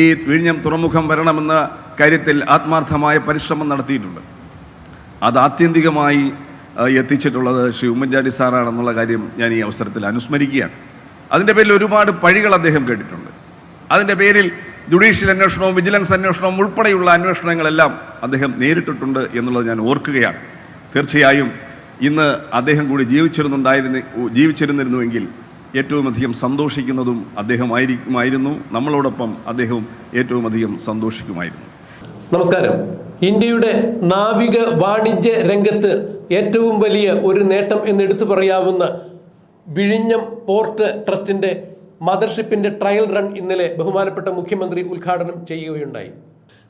ഈ വിഴിഞ്ഞം തുറമുഖം വരണമെന്ന കാര്യത്തിൽ ആത്മാർത്ഥമായ പരിശ്രമം നടത്തിയിട്ടുണ്ട്. അത് ആത്യന്തികമായി എത്തിച്ചിട്ടുള്ളത് ശ്രീ ഉമ്മൻചാണ്ടി സാറാണെന്നുള്ള കാര്യം ഞാൻ ഈ അവസരത്തിൽ അനുസ്മരിക്കുകയാണ്. അതിന്റെ പേരിൽ ഒരുപാട് പഴികൾ അദ്ദേഹം കേട്ടിട്ടുണ്ട്. അതിന്റെ പേരിൽ ജുഡീഷ്യൽ അന്വേഷണവും വിജിലൻസ് അന്വേഷണവും ഉൾപ്പെടെയുള്ള അന്വേഷണങ്ങളെല്ലാം അദ്ദേഹം നേരിട്ടിട്ടുണ്ട് എന്നുള്ളത് ഞാൻ ഓർക്കുകയാണ്. തീർച്ചയായും ഇന്ന് അദ്ദേഹം കൂടി ജീവിച്ചിരുന്നുണ്ടായിരുന്നു ജീവിച്ചിരുന്നിരുന്നുവെങ്കിൽ ഏറ്റവും അധികം സന്തോഷിക്കുന്നതും അദ്ദേഹമായിരിക്കുമായിരുന്നു നമ്മളോടൊപ്പം അദ്ദേഹവും ഏറ്റവും അധികം സന്തോഷിക്കുമായിരുന്നു. നമസ്കാരം. ഇന്ത്യയുടെ നാവിക വാണിജ്യ രംഗത്ത് ഏറ്റവും വലിയ ഒരു നേട്ടം എന്നെടുത്തു പറയാവുന്ന വിഴിഞ്ഞം പോർട്ട് ട്രസ്റ്റിന്റെ മദർഷിപ്പിന്റെ ട്രയൽ റൺ ഇന്നലെ ബഹുമാനപ്പെട്ട മുഖ്യമന്ത്രി ഉദ്ഘാടനം ചെയ്യുകയുണ്ടായി.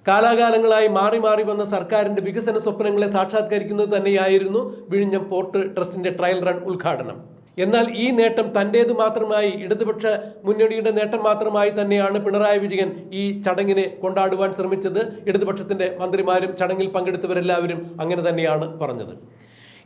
കാലാകാലങ്ങളായി മാറി മാറി വന്ന സർക്കാരിന്റെ വികസന സ്വപ്നങ്ങളെ സാക്ഷാത്കരിക്കുന്നത് തന്നെയായിരുന്നു വിഴിഞ്ഞം പോർട്ട് ട്രസ്റ്റിന്റെ ട്രയൽ റൺ ഉദ്ഘാടനം. എന്നാൽ ഈ നേട്ടം തന്റേത് മാത്രമായി ഇടതുപക്ഷ മുന്നണിയുടെ നേട്ടം മാത്രമായി തന്നെയാണ് പിണറായി വിജയൻ ഈ ചടങ്ങിനെ കൊണ്ടാടുവാൻ ശ്രമിച്ചത്. ഇടതുപക്ഷത്തിന്റെ മന്ത്രിമാരും ചടങ്ങിൽ പങ്കെടുത്തവരെല്ലാവരും അങ്ങനെ തന്നെയാണ് പറഞ്ഞത്.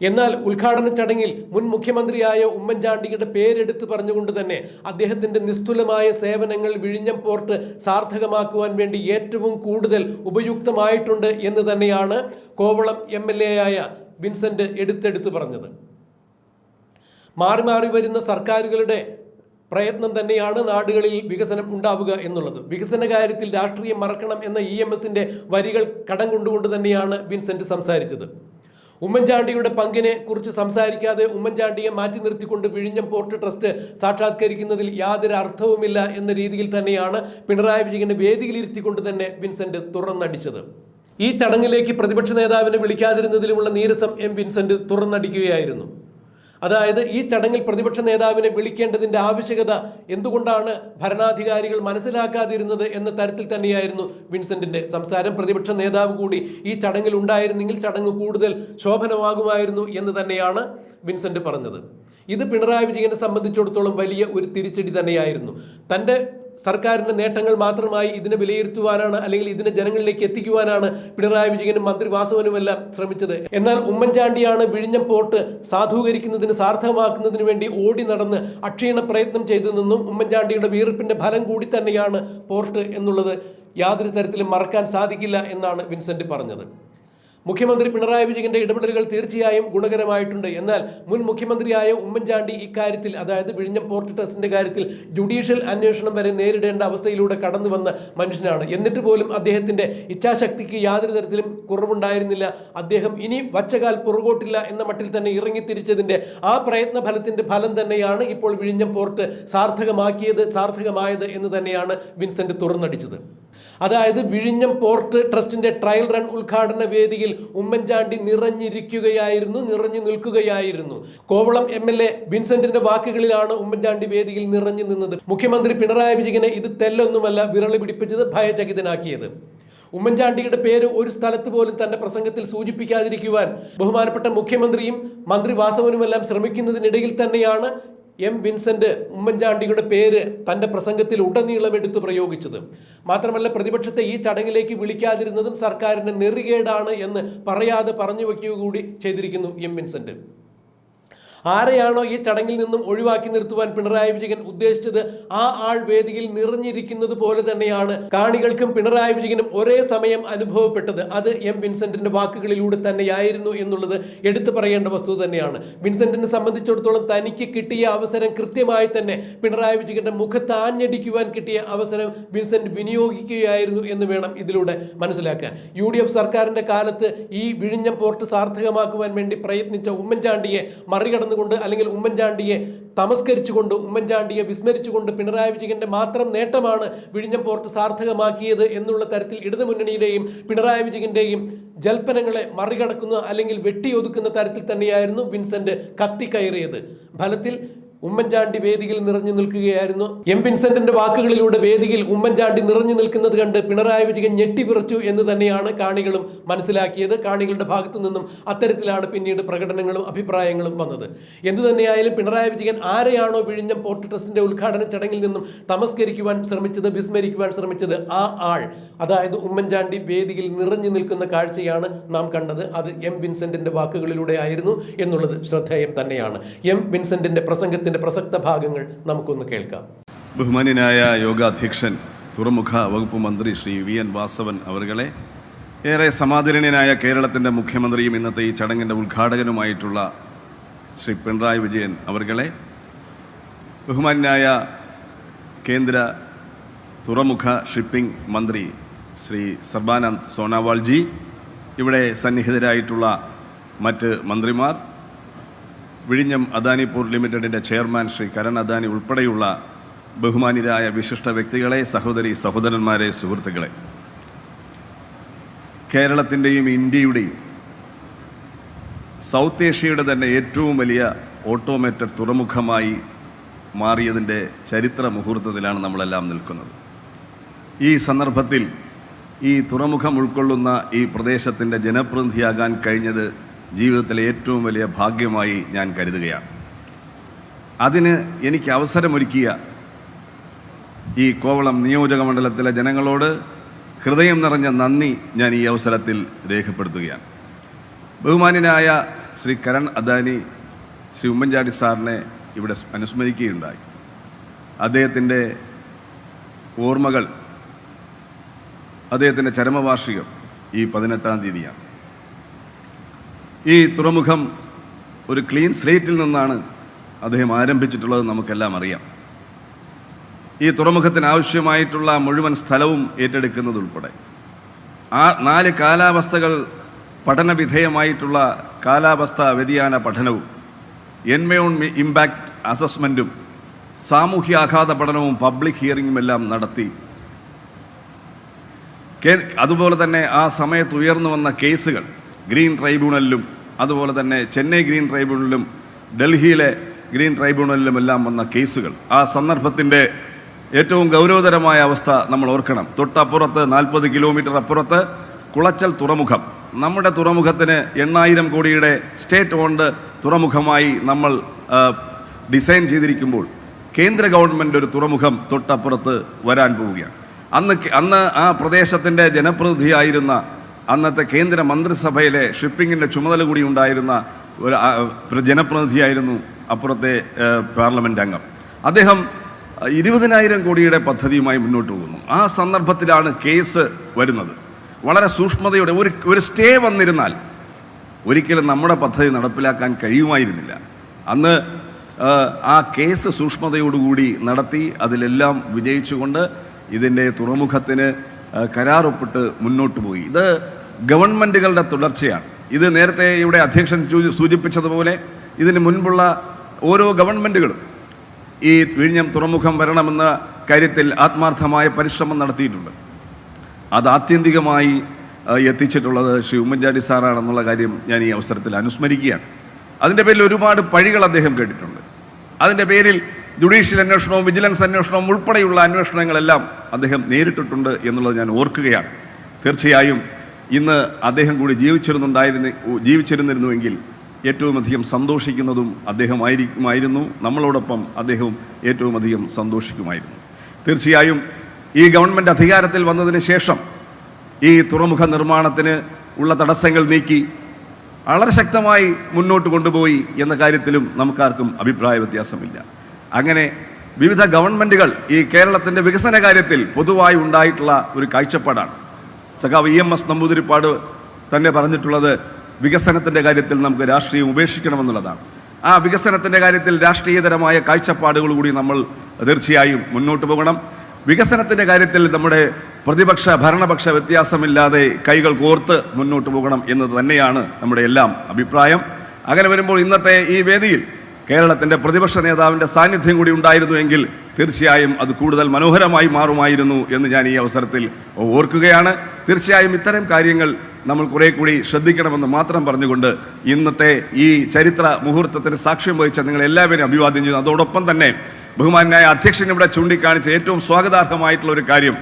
എന്നാൽ ഉദ്ഘാടന ചടങ്ങിൽ മുൻ മുഖ്യമന്ത്രിയായ ഉമ്മൻചാണ്ടിയുടെ പേരെടുത്ത് പറഞ്ഞുകൊണ്ട് തന്നെ അദ്ദേഹത്തിന്റെ നിസ്തുലമായ സേവനങ്ങൾ വിഴിഞ്ഞം പോർട്ട് സാർത്ഥകമാക്കുവാൻ വേണ്ടി ഏറ്റവും കൂടുതൽ ഉപയുക്തമായിട്ടുണ്ട് എന്ന് തന്നെയാണ് കോവളം എം ആയ വിൻസെന്റ് എടുത്തെടുത്ത് പറഞ്ഞത്. മാറി മാറി വരുന്ന സർക്കാരുകളുടെ പ്രയത്നം തന്നെയാണ് നാടുകളിൽ വികസനം ഉണ്ടാവുക എന്നുള്ളത്. വികസന കാര്യത്തിൽ രാഷ്ട്രീയം മറക്കണം എന്ന ഇ എം എസിന്റെ വരികൾ കടം കൊണ്ടുകൊണ്ട് തന്നെയാണ് വിൻസെന്റ് സംസാരിച്ചത്. ഉമ്മൻചാണ്ടിയുടെ പങ്കിനെ കുറിച്ച് സംസാരിക്കാതെ ഉമ്മൻചാണ്ടിയെ മാറ്റി നിർത്തിക്കൊണ്ട് വിഴിഞ്ഞം പോർട്ട് ട്രസ്റ്റ് സാക്ഷാത്കരിക്കുന്നതിൽ യാതൊരു അർത്ഥവുമില്ല എന്ന രീതിയിൽ തന്നെയാണ് പിണറായി വിജയനെ വേദിയിലിരുത്തിക്കൊണ്ട് തന്നെ വിൻസെന്റ് തുറന്നടിച്ചത്. ഈ ചടങ്ങിലേക്ക് പ്രതിപക്ഷ നേതാവിനെ വിളിക്കാതിരുന്നതിലുമുള്ള നീരസം എം വിൻസെന്റ് തുറന്നടിക്കുകയായിരുന്നു. അതായത് ഈ ചടങ്ങിൽ പ്രതിപക്ഷ നേതാവിനെ വിളിക്കേണ്ടതിന്റെ ആവശ്യകത എന്തുകൊണ്ടാണ് ഭരണാധികാരികൾ മനസ്സിലാക്കാതിരുന്നത് എന്ന തരത്തിൽ തന്നെയായിരുന്നു വിൻസെന്റിന്റെ സംസാരം. പ്രതിപക്ഷ നേതാവ് കൂടി ഈ ചടങ്ങിൽ ഉണ്ടായിരുന്നെങ്കിൽ ചടങ്ങ് കൂടുതൽ ശോഭനമാകുമായിരുന്നു എന്ന് തന്നെയാണ് വിൻസെന്റ് പറഞ്ഞത്. ഇത് പിണറായി വിജയനെ സംബന്ധിച്ചിടത്തോളം വലിയ ഒരു തിരിച്ചടി തന്നെയായിരുന്നു. തന്റെ സർക്കാരിന്റെ നേട്ടങ്ങൾ മാത്രമായി ഇതിനെ വിലയിരുത്തുവാനാണ് അല്ലെങ്കിൽ ഇതിനെ ജനങ്ങളിലേക്ക് എത്തിക്കുവാനാണ് പിണറായി വിജയനും മന്ത്രി വാസവനുമെല്ലാം ശ്രമിച്ചത്. എന്നാൽ ഉമ്മൻചാണ്ടിയാണ് വിഴിഞ്ഞം പോർട്ട് സാധൂകരിക്കുന്നതിന് സാർത്ഥകമാക്കുന്നതിന് വേണ്ടി ഓടി നടന്ന് അക്ഷീണ പ്രയത്നം ചെയ്തു നിന്നും ഉമ്മൻചാണ്ടിയുടെ വീർപ്പിന്റെ ഫലം കൂടി തന്നെയാണ് പോർട്ട് എന്നുള്ളത് യാതൊരു തരത്തിലും മറക്കാൻ സാധിക്കില്ല എന്നാണ് വിൻസെന്റ് പറഞ്ഞത്. മുഖ്യമന്ത്രി പിണറായി വിജയന്റെ ഇടപെടലുകൾ തീർച്ചയായും ഗുണകരമായിട്ടുണ്ട്. എന്നാൽ മുൻ മുഖ്യമന്ത്രിയായ ഉമ്മൻചാണ്ടി ഇക്കാര്യത്തിൽ അതായത് വിഴിഞ്ഞം പോർട്ട് ട്രസ്റ്റിന്റെ കാര്യത്തിൽ ജുഡീഷ്യൽ അന്വേഷണം വരെ നേരിടേണ്ട അവസ്ഥയിലൂടെ കടന്നു വന്ന മനുഷ്യനാണ്. എന്നിട്ട് പോലും അദ്ദേഹത്തിന്റെ ഇച്ഛാശക്തിക്ക് യാതൊരു തരത്തിലും കുറവുണ്ടായിരുന്നില്ല. അദ്ദേഹം ഇനി വച്ചകാൽ പുറകോട്ടില്ല എന്ന മട്ടിൽ തന്നെ ഇറങ്ങിത്തിരിച്ചതിന്റെ ആ പ്രയത്ന ഫലത്തിന്റെ ഫലം തന്നെയാണ് ഇപ്പോൾ വിഴിഞ്ഞം പോർട്ട് സാർത്ഥകമാക്കിയത് സാർത്ഥകമായത് എന്ന് തന്നെയാണ് വിൻസെന്റ് തുറന്നടിച്ചത്. അതായത് വിഴിഞ്ഞം പോർട്ട് ട്രസ്റ്റിന്റെ ട്രയൽ റൺ ഉദ്ഘാടന വേദിയിൽ ഉമ്മൻചാണ്ടി നിറഞ്ഞിരിക്കുകയായിരുന്നു നിറഞ്ഞു നിൽക്കുകയായിരുന്നു. കോവളം എം എൽ എ വിൻസെന്റിന്റെ വാക്കുകളിലാണ് ഉമ്മൻചാണ്ടി വേദിയിൽ നിറഞ്ഞു നിന്നത്. മുഖ്യമന്ത്രി പിണറായി വിജയനെ ഇത് തെല്ലൊന്നുമല്ല വിരളി പിടിപ്പിച്ചത് ഭയചകിതനാക്കിയത്. ഉമ്മൻചാണ്ടിയുടെ പേര് ഒരു സ്ഥലത്ത് പോലും തന്റെ പ്രസംഗത്തിൽ സൂചിപ്പിക്കാതിരിക്കുവാൻ ബഹുമാനപ്പെട്ട മുഖ്യമന്ത്രിയും മന്ത്രി വാസവനുമെല്ലാം ശ്രമിക്കുന്നതിനിടയിൽ തന്നെയാണ് എം വിൻസെന്റ് ഉമ്മൻചാണ്ടിയുടെ പേര് തന്റെ പ്രസംഗത്തിൽ ഉടനീളം എടുത്തു പ്രയോഗിച്ചത്. മാത്രമല്ല പ്രതിപക്ഷത്തെ ഈ ചടങ്ങിലേക്ക് വിളിക്കാതിരുന്നതും സർക്കാരിന്റെ നെറികേടാണ് എന്ന് പറയാതെ പറഞ്ഞു വയ്ക്കുക കൂടി ചെയ്തിരിക്കുന്നു എം വിൻസെന്റ്. ആരെയാണോ ഈ ചടങ്ങിൽ നിന്നും ഒഴിവാക്കി നിർത്തുവാൻ പിണറായി വിജയൻ ഉദ്ദേശിച്ചത് ആ ആൾ വേദിയിൽ നിറഞ്ഞിരിക്കുന്നത് പോലെ തന്നെയാണ്. കാണികൾക്കും പിണറായി വിജയനും ഒരേ സമയം അനുഭവപ്പെട്ടത് അത് എം വിൻസെന്റിന്റെ വാക്കുകളിലൂടെ തന്നെയായിരുന്നു എന്നുള്ളത് എടുത്തു പറയേണ്ട വസ്തു തന്നെയാണ്. വിൻസെന്റിനെ സംബന്ധിച്ചിടത്തോളം തനിക്ക് കിട്ടിയ അവസരം കൃത്യമായി തന്നെ പിണറായി വിജയന്റെ മുഖത്ത് ആഞ്ഞടിക്കുവാൻ കിട്ടിയ അവസരം വിൻസെന്റ് വിനിയോഗിക്കുകയായിരുന്നു എന്ന് വേണം ഇതിലൂടെ മനസ്സിലാക്കാൻ. യു ഡി എഫ് സർക്കാരിന്റെ കാലത്ത് ഈ വിഴിഞ്ഞം പോർട്ട് സാർത്ഥകമാക്കുവാൻ വേണ്ടി പ്രയത്നിച്ച ഉമ്മൻചാണ്ടിയെ മറികടന്നുകൊണ്ട് അല്ലെങ്കിൽ ഉമ്മൻചാണ്ടിയെ തമസ്കരിച്ചുകൊണ്ട് ഉമ്മൻചാണ്ടിയെ വിസ്മരിച്ചുകൊണ്ട് പിണറായി വിജയന്റെ മാത്രം നേട്ടമാണ് വിഴിഞ്ഞം പോർട്ട് സാർത്ഥകമാക്കിയത് എന്നുള്ള തരത്തിൽ ഇടതുമുന്നണിയുടെയും പിണറായി വിജയന്റെയും ജൽപ്പനങ്ങളെ മറികടക്കുന്ന അല്ലെങ്കിൽ വെട്ടിയൊതുക്കുന്ന തരത്തിൽ തന്നെയായിരുന്നു വിൻസെന്റ് കത്തിക്കയറിയത്. ഫലത്തിൽ ഉമ്മൻചാണ്ടി വേദിയിൽ നിറഞ്ഞു നിൽക്കുകയായിരുന്നു. എം വിൻസെന്റിന്റെ വാക്കുകളിലൂടെ വേദിയിൽ ഉമ്മൻചാണ്ടി നിറഞ്ഞു നിൽക്കുന്നത് കണ്ട് പിണറായി വിജയൻ ഞെട്ടിവിറച്ചു എന്ന് തന്നെയാണ് കാണികളും മനസ്സിലാക്കിയത്. കാണികളുടെ ഭാഗത്തു നിന്നും അത്തരത്തിലാണ് പിന്നീട് പ്രകടനങ്ങളും അഭിപ്രായങ്ങളും വന്നത്. എന്തു തന്നെയായാലും പിണറായി വിജയൻ ആരെയാണോ വിഴിഞ്ഞ പോർട്ട് ട്രസ്റ്റിന്റെ ഉദ്ഘാടന ചടങ്ങിൽ നിന്നും തമസ്കരിക്കുവാൻ ശ്രമിച്ചത് വിസ്മരിക്കുവാൻ ശ്രമിച്ചത് ആ ആൾ അതായത് ഉമ്മൻചാണ്ടി വേദിയിൽ നിറഞ്ഞു നിൽക്കുന്ന കാഴ്ചയാണ് നാം കണ്ടത്. അത് എം വിൻസെന്റിന്റെ വാക്കുകളിലൂടെ ആയിരുന്നു എന്നുള്ളത് ശ്രദ്ധേയം തന്നെയാണ്. എം വിൻസെന്റിന്റെ പ്രസംഗത്തിന്റെ പ്രസക്ത ഭാഗങ്ങൾ നമുക്കൊന്ന് കേൾക്കാം. ബഹുമാന്യനായ യോഗാധ്യക്ഷൻ തുറമുഖ വകുപ്പ് മന്ത്രി ശ്രീ വി എൻ വാസവൻ അവർകളെ ഏറെ സമാദരണീയനായ കേരളത്തിന്റെ മുഖ്യമന്ത്രിയും ഇന്നത്തെ ഈ ചടങ്ങിന്റെ ഉദ്ഘാടകനുമായിട്ടുള്ള ശ്രീ പിണറായി വിജയൻ അവരുകളെ ബഹുമാന്യനായ കേന്ദ്ര തുറമുഖ ഷിപ്പിംഗ് മന്ത്രി ശ്രീ സർബാനന്ദ് സോണോവാൾജി ഇവിടെ സന്നിഹിതരായിട്ടുള്ള മറ്റ് മന്ത്രിമാർ വിഴിഞ്ഞം അദാനി പോർട്ട് ലിമിറ്റഡിന്റെ ചെയർമാൻ ശ്രീ കരൺ അദാനി ഉൾപ്പെടെയുള്ള ബഹുമാനിതരായ വിശിഷ്ട വ്യക്തികളെ സഹോദരി സഹോദരന്മാരെ സുഹൃത്തുക്കളെ. കേരളത്തിന്റെയും ഇന്ത്യയുടെയും സൗത്ത് ഏഷ്യയുടെ തന്നെ ഏറ്റവും വലിയ ഓട്ടോമേറ്റഡ് തുറമുഖമായി മാറിയതിന്റെ ചരിത്ര മുഹൂർത്തത്തിലാണ് നമ്മളെല്ലാം നിൽക്കുന്നത്. ഈ സന്ദർഭത്തിൽ ഈ തുറമുഖം ഉൾക്കൊള്ളുന്ന ഈ പ്രദേശത്തിന്റെ ജനപ്രതിനിധിയാകാൻ കഴിഞ്ഞത് ജീവിതത്തിലെ ഏറ്റവും വലിയ ഭാഗ്യമായി ഞാൻ കരുതുകയാണ്. അതിന് എനിക്ക് അവസരമൊരുക്കിയ ഈ കോവളം നിയോജക മണ്ഡലത്തിലെ ജനങ്ങളോട് ഹൃദയം നിറഞ്ഞ നന്ദി ഞാൻ ഈ അവസരത്തിൽ രേഖപ്പെടുത്തുകയാണ്. ബഹുമാന്യനായ ശ്രീ കരൺ അദാനി ശ്രീ ഉമ്മൻചാണ്ടി സാറിനെ ഇവിടെ അനുസ്മരിക്കുകയുണ്ടായി. അദ്ദേഹത്തിന്റെ ഓർമ്മകൾ അദ്ദേഹത്തിന്റെ ചരമവാർഷികം ഈ പതിനെട്ടാം തീയതിയാണ്. ഈ തുറമുഖം ഒരു ക്ലീൻ സ്ലേറ്റിൽ നിന്നാണ് അദ്ദേഹം ആരംഭിച്ചിട്ടുള്ളത് നമുക്കെല്ലാം അറിയാം. ഈ തുറമുഖത്തിന് ആവശ്യമായിട്ടുള്ള മുഴുവൻ സ്ഥലവും ഏറ്റെടുക്കുന്നതുൾപ്പെടെ. ആ നാല് കാലാവസ്ഥകൾ പഠനവിധേയമായിട്ടുള്ള കാലാവസ്ഥ വ്യതിയാന പഠനവും എൻമയോൺ ഇമ്പാക്റ്റ് അസസ്മെന്റും സാമൂഹ്യാഘാത പഠനവും പബ്ലിക് ഹിയറിങ്ങും എല്ലാം നടത്തി. അതുപോലെ തന്നെ ആ സമയത്ത് ഉയർന്നു വന്ന കേസുകൾ ഗ്രീൻ ട്രൈബ്യൂണലിലും അതുപോലെ തന്നെ ചെന്നൈ ഗ്രീൻ ട്രൈബ്യൂണലിലും ഡൽഹിയിലെ ഗ്രീൻ ട്രൈബ്യൂണലിലും എല്ലാം വന്ന കേസുകൾ. ആ സന്ദർഭത്തിന്റെ ഏറ്റവും ഗൗരവതരമായ അവസ്ഥ നമ്മൾ ഓർക്കണം. തൊട്ടപ്പുറത്ത് നാൽപ്പത് കിലോമീറ്റർ അപ്പുറത്ത് കുളച്ചൽ തുറമുഖം. നമ്മുടെ തുറമുഖത്തിന് എണ്ണായിരം കോടിയുടെ സ്റ്റേറ്റ് ഓൺഡ് തുറമുഖമായി നമ്മൾ ഡിസൈൻ ചെയ്തിരിക്കുമ്പോൾ കേന്ദ്ര ഗവൺമെന്റ് ഒരു തുറമുഖം തൊട്ടപ്പുറത്ത് വരാൻ പോവുകയാണ്. അന്ന് അന്ന് ആ പ്രദേശത്തിന്റെ ജനപ്രതിനിധിയായിരുന്ന അന്നത്തെ കേന്ദ്ര മന്ത്രിസഭയിലെ ഷിപ്പിങ്ങിന്റെ ചുമതല കൂടി ഉണ്ടായിരുന്ന ഒരു ജനപ്രതിനിധിയായിരുന്നു അപ്പുറത്തെ പാർലമെന്റ് അംഗം. അദ്ദേഹം ഇരുപതിനായിരം കോടിയുടെ പദ്ധതിയുമായി മുന്നോട്ട് പോകുന്നു. ആ സന്ദർഭത്തിലാണ് കേസ് വരുന്നത്. വളരെ സൂക്ഷ്മതയോടെ ഒരു ഒരു സ്റ്റേ വന്നിരുന്നാൽ ഒരിക്കലും നമ്മുടെ പദ്ധതി നടപ്പിലാക്കാൻ കഴിയുമായിരുന്നില്ല. അന്ന് ആ, കേസ് സൂക്ഷ്മതയോടുകൂടി നടത്തി അതിലെല്ലാം വിജയിച്ചുകൊണ്ട് ഇതിന്റെ തുറമുഖത്തിന് കരാറൊപ്പിട്ട് മുന്നോട്ട് പോയി. ഇത് ഗവൺമെന്റുകളുടെ തുടർച്ചയാണ്. ഇത് നേരത്തെ ഇവിടെ അധ്യക്ഷൻ സൂചിപ്പിച്ചതുപോലെ ഇതിന് മുൻപുള്ള ഓരോ ഗവൺമെന്റുകളും ഈ വിഴിഞ്ഞം തുറമുഖം വരണമെന്ന കാര്യത്തിൽ ആത്മാർത്ഥമായ പരിശ്രമം നടത്തിയിട്ടുണ്ട്. അത് ആത്യന്തികമായി എത്തിച്ചിട്ടുള്ളത് ശ്രീ ഉമ്മൻചാണ്ടി സാറാണെന്നുള്ള കാര്യം ഞാൻ ഈ അവസരത്തിൽ അനുസ്മരിക്കുകയാണ്. അതിന്റെ പേരിൽ ഒരുപാട് പഴികൾ അദ്ദേഹം കേട്ടിട്ടുണ്ട്. അതിന്റെ പേരിൽ ജുഡീഷ്യൽ അന്വേഷണവും വിജിലൻസ് അന്വേഷണവും ഉൾപ്പെടെയുള്ള അന്വേഷണങ്ങളെല്ലാം അദ്ദേഹം നേരിട്ടിട്ടുണ്ട് എന്നുള്ളത് ഞാൻ ഓർക്കുകയാണ്. തീർച്ചയായും ഇന്ന് അദ്ദേഹം കൂടി ജീവിച്ചിരുന്നുണ്ടായിരുന്ന ജീവിച്ചിരുന്നിരുന്നുവെങ്കിൽ ഏറ്റവും അധികം സന്തോഷിക്കുന്നതും അദ്ദേഹമായിരിക്കുമായിരുന്നു. നമ്മളോടൊപ്പം അദ്ദേഹവും ഏറ്റവും അധികം സന്തോഷിക്കുമായിരുന്നു. തീർച്ചയായും ഈ ഗവൺമെന്റ് അധികാരത്തിൽ വന്നതിന് ശേഷം ഈ തുറമുഖ നിർമ്മാണത്തിന് ഉള്ള തടസ്സങ്ങൾ നീക്കി വളരെ ശക്തമായി മുന്നോട്ട് കൊണ്ടുപോയി എന്ന കാര്യത്തിലും നമുക്കാർക്കും അഭിപ്രായ വ്യത്യാസമില്ല. അങ്ങനെ വിവിധ ഗവൺമെന്റുകൾ ഈ കേരളത്തിന്റെ വികസന കാര്യത്തിൽ പൊതുവായി ഉണ്ടായിട്ടുള്ള ഒരു കാഴ്ചപ്പാടാണ്. സഖാവ് ഇ എം എസ് നമ്പൂതിരിപ്പാട് തന്നെ പറഞ്ഞിട്ടുള്ളത് വികസനത്തിന്റെ കാര്യത്തിൽ നമുക്ക് രാഷ്ട്രീയം ഉപേക്ഷിക്കണമെന്നുള്ളതാണ്. ആ വികസനത്തിന്റെ കാര്യത്തിൽ രാഷ്ട്രീയതരമായ കാഴ്ചപ്പാടുകൾ കൂടി നമ്മൾ തീർച്ചയായും മുന്നോട്ട് പോകണം. വികസനത്തിന്റെ കാര്യത്തിൽ നമ്മുടെ പ്രതിപക്ഷ ഭരണപക്ഷ വ്യത്യാസമില്ലാതെ കൈകൾ കോർത്ത് മുന്നോട്ട് പോകണം എന്നത് തന്നെയാണ് നമ്മുടെ എല്ലാം അഭിപ്രായം. അങ്ങനെ വരുമ്പോൾ ഇന്നത്തെ ഈ വേദിയിൽ കേരളത്തിന്റെ പ്രതിപക്ഷ നേതാവിന്റെ സാന്നിധ്യം കൂടി ഉണ്ടായിരുന്നുവെങ്കിൽ തീർച്ചയായും അത് കൂടുതൽ മനോഹരമായി മാറുമായിരുന്നു എന്ന് ഞാൻ ഈ അവസരത്തിൽ ഓർക്കുകയാണ്. തീർച്ചയായും ഇത്തരം കാര്യങ്ങൾ നമ്മൾ കുറെ കൂടി ശ്രദ്ധിക്കണമെന്ന് മാത്രം പറഞ്ഞുകൊണ്ട് ഇന്നത്തെ ഈ ചരിത്ര മുഹൂർത്തത്തിന് സാക്ഷ്യം വഹിച്ച നിങ്ങൾ എല്ലാവരും അഭിവാദ്യം ചെയ്യുന്നു. അതോടൊപ്പം തന്നെ ബഹുമാനായ അധ്യക്ഷൻ ഇവിടെ ചൂണ്ടിക്കാണിച്ച ഏറ്റവും സ്വാഗതാർഹമായിട്ടുള്ള ഒരു കാര്യം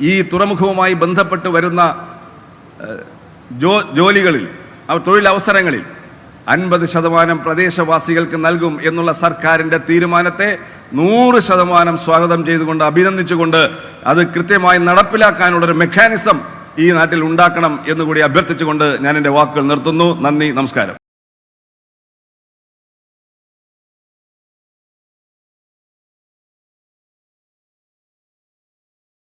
ഈ തുറമുഖവുമായി ബന്ധപ്പെട്ട് വരുന്ന ജോലികളിൽ തൊഴിലവസരങ്ങളിൽ അൻപത് ശതമാനം പ്രദേശവാസികൾക്ക് നൽകും എന്നുള്ള സർക്കാരിന്റെ തീരുമാനത്തെ നൂറ് ശതമാനം സ്വാഗതം ചെയ്തുകൊണ്ട് അഭിനന്ദിച്ചുകൊണ്ട് അത് കൃത്യമായി നടപ്പിലാക്കാനുള്ളൊരു മെക്കാനിസം ഈ നാട്ടിൽ ഉണ്ടാക്കണം എന്നുകൂടി അഭ്യർത്ഥിച്ചുകൊണ്ട് ഞാൻ എന്റെ വാക്കുകൾ നിർത്തുന്നു. നന്ദി നമസ്കാരം.